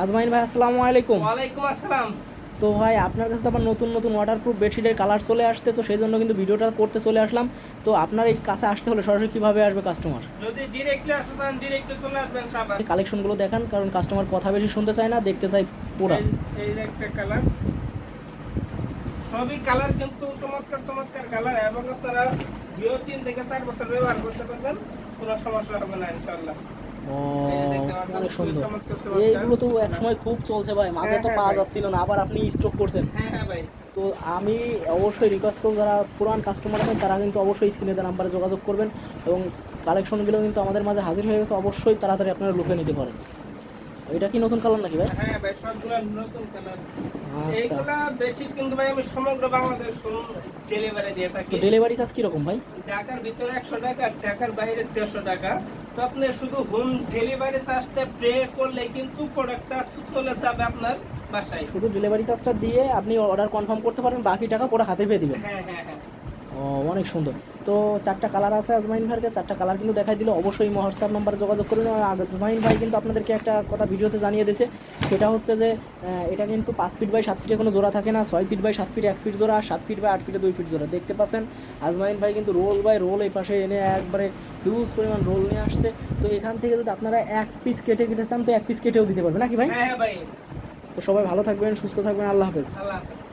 আজমাইন ভাই আসসালামু আলাইকুম। ওয়ালাইকুম আসসালাম। তো ভাই আপনার কাছে তো আবার নতুন নতুন ওয়াটারপ্রুফ বেডশিটের কালার চলে আসতে তো সেই জন্য কিন্তু ভিডিওটা করতে চলে আসলাম। তো আপনার এই কাছে আসতে হলে সরাসরি কীভাবে আসবে কাস্টমার যদি ডিরেক্টলি আসতে চান ডিরেক্টলি চলে আসবেন সাবান। কালেকশনগুলো দেখান কারণ কাস্টমার কথা বেশি শুনতে চায় না দেখতে চায় পুরো। এই- একটা কালার সবই কালার কিন্তু চমৎকার চমৎকার কালার এবং আপনারা দুই তিন থেকে চার বছর ব্যবহার করতে পারবেন। কোনো সমস্যা হবে না ইনশাল্লাহ অনেক সুন্দর। এইগুলো তো এক সময় খুব চলছে ভাই মাঝে হ্যাঁ, তো হ্যাঁ, পাওয়া যাচ্ছিল না আবার আপনি স্টক করছেন। হ্যাঁ হ্যাঁ তো আমি অবশ্যই রিকোয়েস্ট করব যারা পুরান কাস্টমার আছেন তারা কিন্তু অবশ্যই স্ক্রিনে দেওয়া নাম্বারে যোগাযোগ করবেন এবং কালেকশনগুলো কিন্তু আমাদের মাঝে হাজির হয়ে গেছে অবশ্যই তাড়াতাড়ি আপনারা লুকে নিতে পারেন। এটা কি নতুন কালার নাকি ভাই? হ্যাঁ ভাই সবগুলো নতুন কালার আচ্ছা। এইগুলা বেডশিট কিন্তু ভাই আমি সমগ্র বাংলাদেশ ডেলিভারি দিয়ে থাকি। তো ডেলিভারি চার্জ কীরকম ভাই? ঢাকার ভিতরে একশো টাকা ঢাকার বাইরে দেড়শো টাকা। তো আপনি শুধু হোম ডেলিভারি চার্জটা পে করলে কিন্তু প্রোডাক্টটা চলে যাবে আপনার বাসায়। শুধু ডেলিভারি চার্জটা দিয়ে আপনি অর্ডার কনফার্ম করতে পারেন বাকি টাকা পরে হাতে পেয়ে দিবেন। হ্যাঁ হ্যাঁ হ্যাঁ। ও অনেক সুন্দর। তো চারটা কালার আছে আজমাইন ভাইয়ের চারটা কালার কিন্তু দেখাই দিল। অবশ্যই হোয়াটসঅ্যাপ নাম্বারে যোগাযোগ করুন। আর আজমাইন ভাই কিন্তু আপনাদেরকে একটা কথা ভিডিওতে জানিয়ে দিয়েছে। সেটা হচ্ছে যে এটা কিন্তু পাঁচ ফিট বাই সাত ফিটে কোনো জোড়া থাকে না। ছয় ফিট বাই সাত ফিট এক ফিট জোড়া আর সাত ফিট বাই আট ফিটে দুই ফিট জোড়া। দেখতে পাচ্ছেন? আজমাইন ভাই কিন্তু রোল বাই রোল এই পাশে এনে একবারে হিউজ পরিমাণ রোল নিয়ে আসছে। তো এখান থেকে যদি আপনারা এক পিস কেটে কেটে চান তো এক পিস কেটেও দিতে পারবেন। নাকি ভাই? হ্যাঁ হ্যাঁ ভাই। তো সবাই ভালো থাকবেন সুস্থ থাকবেন আল্লাহ হাফেজ। আল্লাহ হাফেজ।